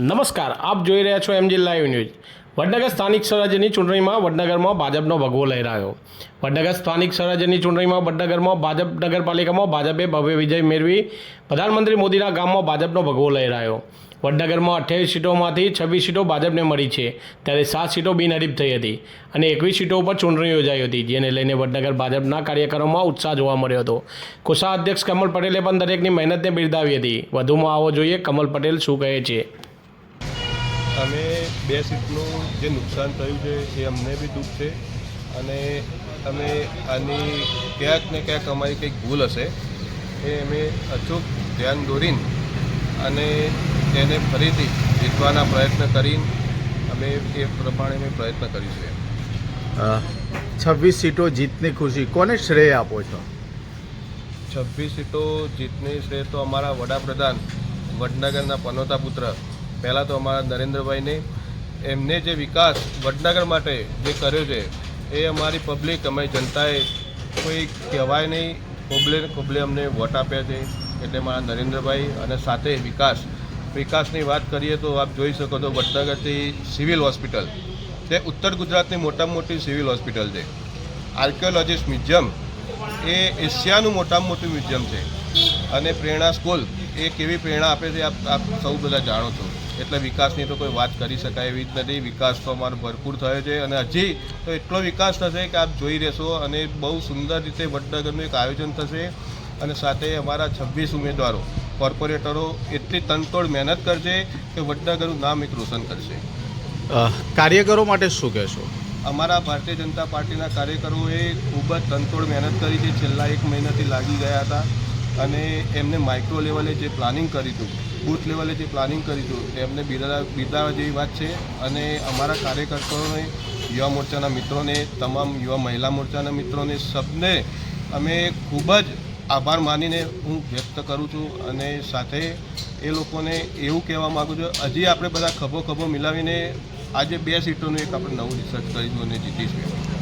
નમસ્કાર, આપ જોઈ રહ્યા છો એમજી લાઈવ ન્યૂઝ. વડનગર સ્થાનિક સ્વરાજ્યની ચૂંટણીમાં વડનગરમાં ભાજપનો ભગવો લહેરાયો વડનગર સ્થાનિક સ્વરાજ્યની ચૂંટણીમાં વડનગરમાં ભાજપ નગરપાલિકામાં ભાજપે ભવ્ય વિજય મેળવી પ્રધાનમંત્રી મોદીના ગામમાં ભાજપનો ભગવો લહેરાયો વડનગરમાં અઠ્યાવીસ સીટોમાંથી છવ્વીસ સીટો ભાજપને મળી છે. ત્યારે સાત સીટો બિનહરીફ થઈ હતી અને એકવીસ સીટો ઉપર ચૂંટણી યોજાઈ હતી, જેને લઈને વડનગર ભાજપના કાર્યકરોમાં ઉત્સાહ જોવા મળ્યો હતો. કોષા અધ્યક્ષ કમલ પટેલે પણ દરેકની મહેનતને બિરદાવી હતી. વધુમાં આવો જોઈએ કમલ પટેલ શું કહે છે. અમે બે સીટનું જે નુકસાન થયું છે એ અમને બી દુઃખ છે. અને અમે આની ક્યાંક ને ક્યાંક અમારી કંઈક ભૂલ હશે એ અમે અચૂક ધ્યાન દોરીને અને તેને ફરીથી જીતવાના પ્રયત્ન કરીને અમે એ પ્રમાણે અમે પ્રયત્ન કરીશું છવ્વીસ સીટો જીતની ખુશી. કોને શ્રેય આપો છો? છવ્વીસ સીટો જીતની શ્રેય તો અમારા વડાપ્રધાન વડનગરના પનોતા પુત્ર પહેલાં તો અમારા નરેન્દ્રભાઈને એમને જે વિકાસ વડનગર માટે જે કર્યો છે, એ અમારી પબ્લિક અમારી જનતાએ કોઈ કહેવાય નહીં, કોબલે કોબલે અમને વોટ આપ્યા છે. એટલે મારા નરેન્દ્રભાઈ અને સાથે વિકાસ, વિકાસની વાત કરીએ તો આપ જોઈ શકો તો વડનગરથી સિવિલ હોસ્પિટલ તે ઉત્તર ગુજરાતની મોટામાં મોટી સિવિલ હોસ્પિટલ છે. આર્કિયોલોજીસ્ટ મ્યુઝિયમ, એ એશિયાનું મોટામાં મોટું મ્યુઝિયમ છે. અને પ્રેરણા સ્કૂલ, એ કેવી પ્રેરણા આપે છે આપ આપ સૌ બધા જાણો છો. એટલે વિકાસની તો કોઈ વાત કરી શકાય એવી જ નથી. વિકાસ તો અમારો ભરપૂર થયો છે અને હજી તો એટલો વિકાસ થશે કે આપ જોઈ રહેશો અને બહુ સુંદર રીતે વડનગરનું એક આયોજન થશે અને સાથે અમારા છવ્વીસ ઉમેદવારો કોર્પોરેટરો એટલી તનતોડ મહેનત કરશે કે વડનગરનું નામ એક રોશન કરશે. કાર્યકરો માટે શું કહેશો? અમારા ભારતીય જનતા પાર્ટીના કાર્યકરોએ ખૂબ જ તનતોડ મહેનત કરી છે. છેલ્લા એક મહિનાથી લાગી ગયા હતા. અને એમને માઇક્રો લેવલે જે પ્લાનિંગ કર્યું હતું બૂથ લેવલે જે પ્લાનિંગ કર્યું હતું, એમને બિરદા બિરદાવવા જેવી વાત છે. અને અમારા કાર્યકર્તાઓને, યુવા મોરચાના મિત્રોને, તમામ યુવા મહિલા મોરચાના મિત્રોને, સબને અમે ખૂબ જ આભાર માનીને હું વ્યક્ત કરું છું. અને સાથે એ લોકોને એવું કહેવા માગું છું, હજી આપણે બધા ખભો ખભો મિલાવીને આજે બે સીટોનું એક આપણે નવું રિસર્ચ કરીશું અને જીતીશું.